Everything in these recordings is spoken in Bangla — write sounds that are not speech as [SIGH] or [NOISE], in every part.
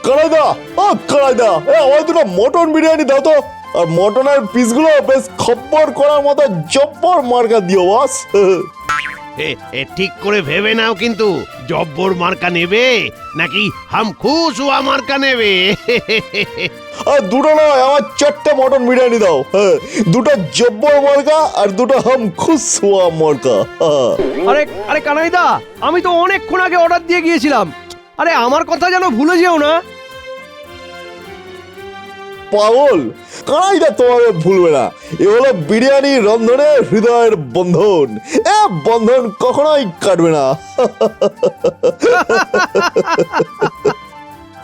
ও কড়াইদা ও কড়াইদা এ আমার দুটো মটন বিরিয়ানি দাও তো। আর মটনের পিসগুলো বেশ খপ্পর করার মতো জব্বর মার্কা দিও বাস এ এ ঠিক করে ভেবে নাও কিন্তু। জব্বর মার্কা নেবে নাকি হাম খুশ হুয়া মার্কা নেবে? আর দুটো নয় আমার চারটে মটন বিরিয়ানি দাও। হ্যাঁ দুটো জব্বর মার্কা আর দুটো হাম খুশ হুয়া মার্কা। হ্যাঁ। আরে আরে কানাইদা আমি তো অনেকক্ষণ আগে অর্ডার দিয়ে গিয়েছিলাম। আরে আমার কথা যেন ভুলে যেও না। পাগল কানাইটা তোমাকে ভুলবে না। এ হলো বিরিয়ানি রন্ধনে হৃদয়ের বন্ধন। এ বন্ধন কখনোই কাটবে না।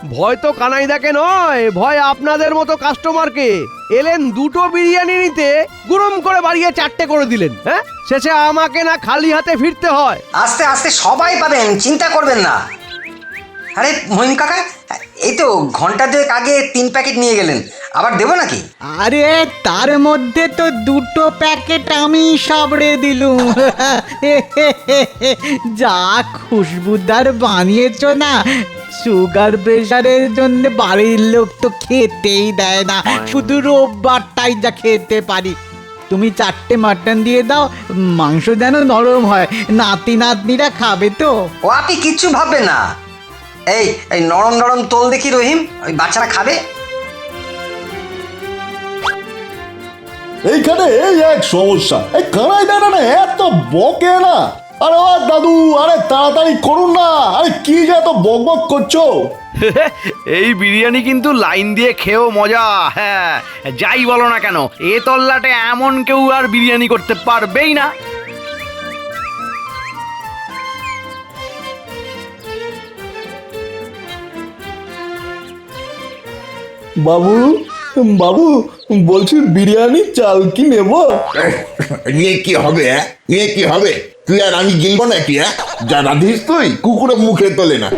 ভয় তো কানাইদাকে নয় ভয় আপনাদের মতো কাস্টমারকে এলেন দুটো বিরিয়ানি নিতে গুরম করে বাড়িয়ে চারটে করে দিলেন হ্যাঁ? শেষে আমাকে না খালি হাতে ফিরতে হয়। আস্তে আস্তে সবাই পাবেন চিন্তা করবেন না। আরে মহিম কাকা এই তো ঘণ্টা দুয়েক আগে তিন প্যাকেট নিয়ে গেলেন আবার দেবো নাকি? আরে তার মধ্যে তো দুটো প্যাকেট আমি সাবড়ে দিলুম। [LAUGHS] যা খুশবুদার বানিয়েছ না সুগার প্রেশারের জন্য বাড়ির লোক তো খেতেই দেয় না শুধু রোববারটাই যা খেতে পারি। তুমি চারটে মাটন দিয়ে দাও মাংস যেন নরম হয় নাতি নাতনিরা খাবে তো। ও আপনি কিচ্ছু ভাববেন না। এই এই নরম নরম তোল দেখি রহিম ওই বাচ্চারা খাবে? এইখানে এই এক সমস্যা। এই কানাইদাটা না এত বকে না। আরে ও দাদু আরে তাড়াতাড়ি করুন না। আরে কি যে এত বক বক করছ? [LAUGHS] এই বিরিয়ানি কিন্তু লাইন দিয়ে খেয়েও মজা হ্যাঁ। যাই বলো না কেন এ তল্লাটে এমন কেউ আর বিরিয়ানি করতে পারবেই না। বাবু বাবু বলছি বিরিয়ানি চাল কি নেব? নিয়ে কি হবে হ্যাঁ? নিয়ে কি হবে? তুই আর আমি গিলবো নাকি হ্যাঁ? যা রাধিস তুই কুকুরে মুখে তোলে না?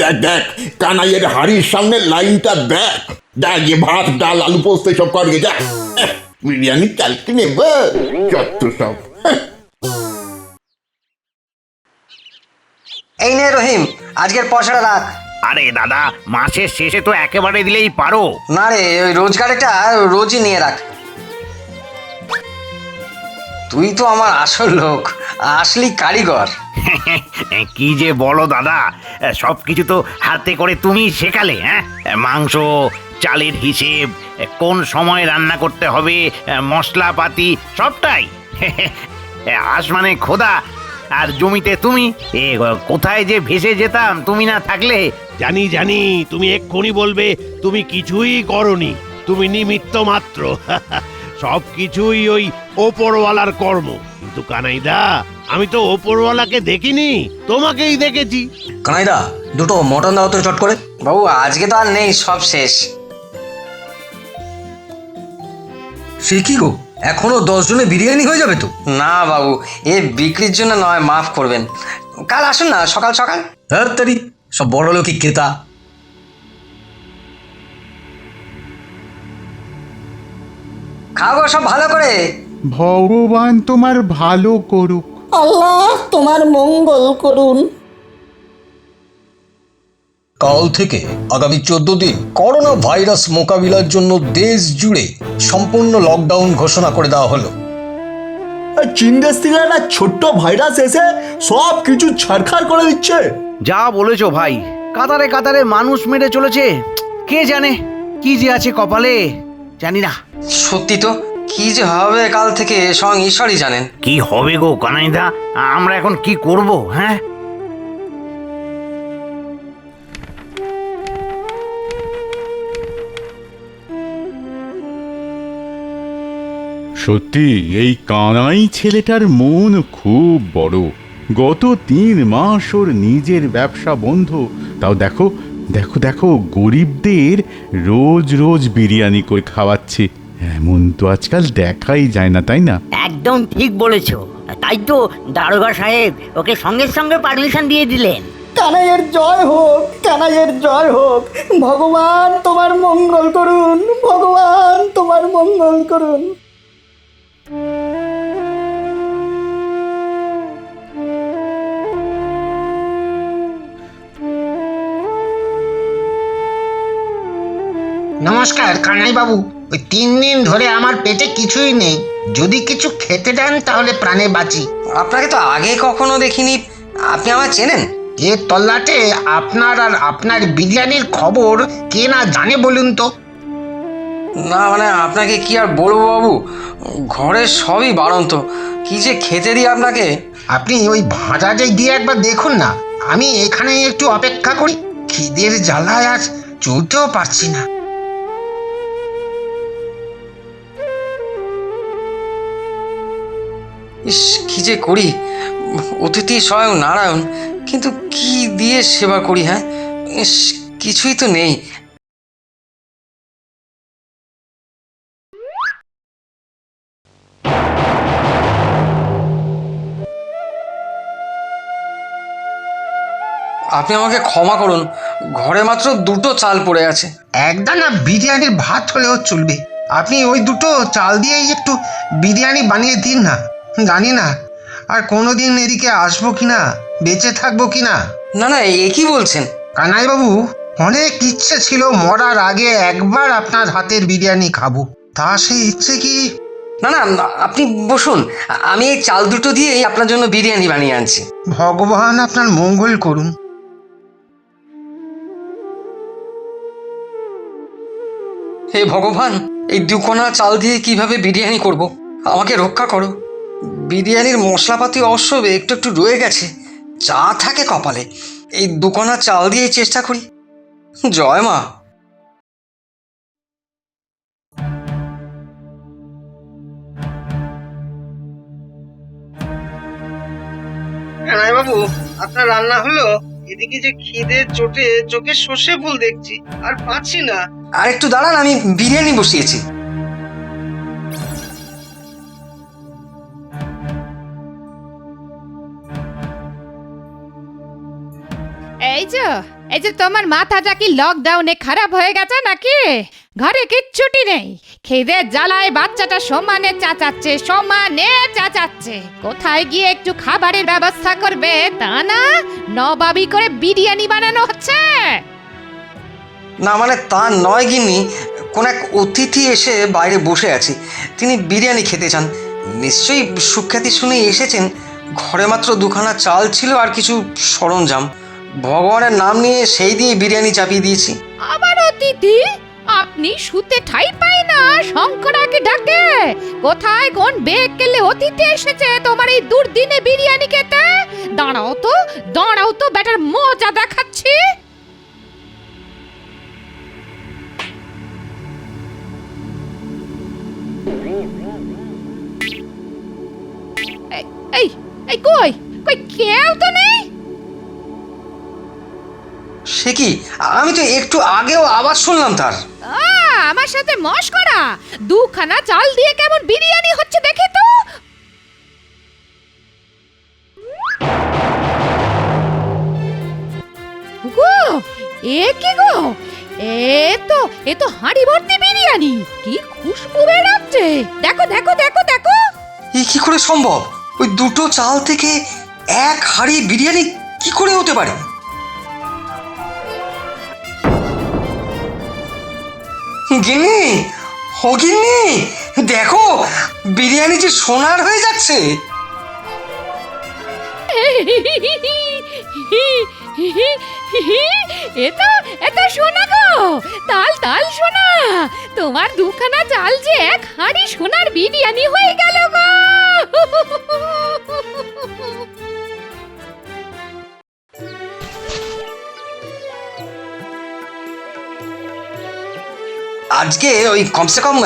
দেখ দেখ কানাইয়ের হাড়ির সামনে লাইনটা দেখ। দেখ যে ভাত ডাল আলু পোস্ত সব করবে যা। হ্যাঁ, বিরিয়ানি চাল কি নেব? চত্ব সব। এই নে রহিম আজকের পয়সাটা রাখ। আরে দাদা মাসের শেষে তো একেবারে দিলেই পারো। না রে ওই রোজগারেটা রোজই নিয়ে রাখ। তুই তো আমার আসল লোক আসলি কারিগর। [LAUGHS] কি যে বলো দাদা সব কিছু তো হাতে করে তুমি শেখালে হ্যাঁ? মাংস চালের হিসেব কোন সময় রান্না করতে হবে মশলাপাতি সবটাই। [LAUGHS] আসমানে খোদা আর জমিতে তুমি এ কোথায় যে ভেসে যেতাম তুমি না থাকলে জানি জানি তুমি এক্ষুনি বলবে তুমি কিছুই করনি তুমি নিমিত্ত মাত্র। [LAUGHS] সব কিছুই ওই ওপরওয়ালার কর্ম। কিন্তু কানাইদা আমি তো ওপরওয়ালাকে দেখিনি তোমাকেই দেখেছি। কানাইদা দুটো মটন দাও তো চট করে। বাবু আজকে তো আর নেই সব শেষ। সে কি গো? এখনও দশ জনে বিরিয়ানি হয়ে যাবে তো? না বাবু এ বিক্রির জন্য নয় মাফ করবেন। কাল আসুন না সকাল সকাল। হ্যাঁ তারি। সব বড় লোকই ক্রেতা। খাব সব ভালো করে। ভগবান তোমার ভালো করুক। আল্লাহ তোমার মঙ্গল করুন। কাল থেকে আগামী চোদ্দ দিন করোনা ভাইরাস মোকাবিলার জন্য দেশ জুড়ে সম্পূর্ণ লকডাউন ঘোষণা করে দেওয়া হলো। এই চীন দেশ থেকে একটা ছোট্ট ভাইরাস এসে সব কিছু ছাড়খাড় করে দিচ্ছে। যা বলেছ ভাই। কাতারে কাতারে মানুষ মেরে চলেছে। কে জানে কি যে আছে কপালে জানি না। সত্যি তো? কি যে হবে কাল থেকে স্বয়ং ঈশ্বরই জানেন। কি হবে গো কানাইদা? আমরা এখন কি করব হ্যাঁ? সত্যি এই কানাই ছেলেটার মন খুব বড়। গত তিন মাস ওর নিজের ব্যবসা বন্ধ। তাও দেখো দেখো দেখো গরিবদের রোজ রোজ বিরিয়ানি করে খাওয়াচ্ছে। এমন তো আজকাল দেখাই যায় না তাই না? একদম ঠিক বলেছ। তাই তো দারোগা সাহেব ওকে সঙ্গে সঙ্গে পারমিশন দিয়ে দিলেন। কানাইয়ের জয় হোক কানাইয়ের জয় হোক ভগবান তোমার মঙ্গল করুন ভগবান তোমার মঙ্গল করুন। নমস্কার কানাই বাবু ওই তিন দিন ধরে আমার পেটে কিছুই নেই। যদি কিছু খেতে দেন তাহলে প্রাণে বাঁচি। আপনাকে তো আগে কখনো দেখিনি। আপনি আমার চেনেন? এ তল্লাটে আপনার আর আপনার বিরিয়ানির খবর কে না জানে বলুন তো? না মানে আপনাকে কি আর বলব বাবু? ঘরে সবই বাড়ন্ত। কি যে খেতে দিই আপনাকে? আপনি ওই ভাঁড়ারে গিয়ে একবার দেখুন না। আমি এখানে একটু অপেক্ষা করি। খিদের জ্বালায় আর চলতেও পারছি না। ইস, কি যে করি? অতিথি স্বয়ং নারায়ণ, কিন্তু কি দিয়ে সেবা করি হ্যাঁ? ইস, কিছুই তো নেই। আপনি আমাকে ক্ষমা করুন, ঘরে মাত্র দুটো চাল পড়ে আছে। একদানা বিরিয়ানির ভাত হলেও চলবে। আপনি ওই দুটো চাল দিয়েই একটু বিরিয়ানি বানিয়ে দিন না। জানি না আর কোনোদিন এদিকে আসব কিনা বেঁচে থাকব কিনা? না না এ কি বলছেন? কানাইবাবু অনেক ইচ্ছে ছিল মরার আগে একবার আপনার হাতের বিরিয়ানি খাব। তা সেই ইচ্ছে কি? না না আপনি বসুন। আমি এই চাল দুটো দিয়েই আপনার জন্য বিরিয়ানি বানিয়ে আনছি। ভগবান আপনার মঙ্গল করুন। হে ভগবান এই দুকোনা চাল দিয়ে কীভাবে বিরিয়ানি করব? আমাকে রক্ষা করো। বিরিয়ানির মশলাপাতি অবশ্য একটু একটু রয়ে গেছে। চা থাকে কপালে। এই দুকোনা চাল দিয়েই চেষ্টা করি। জয় মা। বাবু আপনার রান্না হলো? এদিকে যে খিদে চোটে চোখে সর্ষে ফুল দেখছি আর পাচ্ছি না। আর একটু দাঁড়ান আমি বিরিয়ানি বসিয়েছি। এই যে এই যে তোমার মাথাটা কি লকডাউনে খারাপ হয়ে গেছে নাকি? ঘরে কিচ্ছুটি নেই। খিদে জ্বালায় বাচ্চাটা সমানে চাচাচ্ছে সমানে চাচাচ্ছে। কোথায় গিয়ে একটু খাবারের ব্যবস্থা করবে, তা না? নবাবি করে বিরিয়ানি বানানো হচ্ছে। না মানে তা নয় গিনি কোন এক অতিথি এসে বাইরে বসে আছে। তিনি বিরিয়ানি খেতে চান। নিশ্চয়ই সুখ্যাতি শুনে এসেছেন। ঘরে মাত্র দুখানা চাল ছিল আর কিছু সরঞ্জাম। ভগবানের নাম নিয়ে সেই দিয়ে বিরিয়ানি চাপিয়ে দিয়েছি। আবার অতিথি আপনি শুতে ঠাই পাই না, শঙ্করাকে ডাকে। কোথায় কোন বেগ গেলে অতিথি এসেছে তোমার এই দুর্দিনে বিরিয়ানি খেতে? দাঁড়াও তো দাঁড়াও তো, ব্যাটার মজা দেখাচ্ছি। এই এই কই? কই, কেউ তো নেই? সে কি? আমি তো একটু আগেও আওয়াজ শুনলাম তার। আমার সাথে মস্করা দুখানা চাল দিয়ে কেমন বিরিয়ানি হচ্ছে দেখে তো। গো এ কি গো? এ তো এ তো হাঁড়ি ভর্তি বিরিয়ানি। কি খুশবু বেরাচ্ছে দেখো দেখো দেখো দেখো। এ কি করে সম্ভব? ওই দুটো চাল থেকে এক হাঁড়ি বিরিয়ানি কি করে হতে পারে? গিন্নি, ও গিন্নি, দেখো, বিরিয়ানি যে সোনার হয়ে যাচ্ছে। এটা এটা সোনা গো, তাল তাল সোনা। তোমার দুখানা চাল যে এক হাঁড়ি সোনার বিরিয়ানি হয়ে গেল গো। আজকে ওই কমসে কম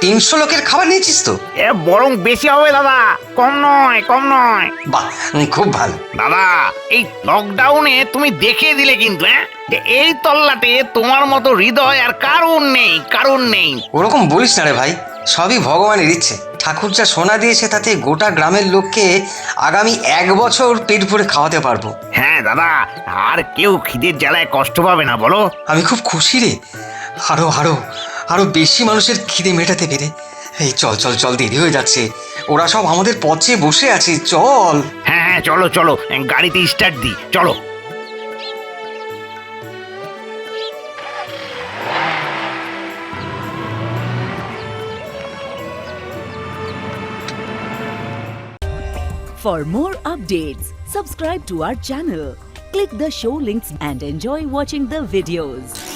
তিনশো লোকের খাবার নিয়েছিস তো? এ বরং বেশি হবে দাদা। কম নয় কম নয়। বাহ খুব ভালো। দাদা এই লকডাউনে তুমি দেখিয়ে দিলে কিন্তু হ্যাঁ? যে এই তল্লাটে তোমার মতো হৃদয় আর কারণ নেই কারণ নেই। ওরকম বলিস না রে ভাই সবই ভগবানের ইচ্ছে। ঠাকুর যা সোনা দিয়েছে তাতে গোটা গ্রামের লোককে আগামী এক বছর পেট ভরে খাওয়াতে পারব। হ্যাঁ দাদা আর কেউ খিদের জ্বালায় কষ্ট পাবে না বলো। আমি খুব খুশি রে। আরও আরও আরও বেশি মানুষের খিদে মেটাতে পেরে এই চল চল চল দেরি হয়ে যাচ্ছে ওরা সব আমাদের পথে বসে আছে চল হ্যাঁ হ্যাঁ চলো চলো গাড়িতে স্টার্ট দি চলো For more updates, subscribe to our channel, click the show links and enjoy watching the videos.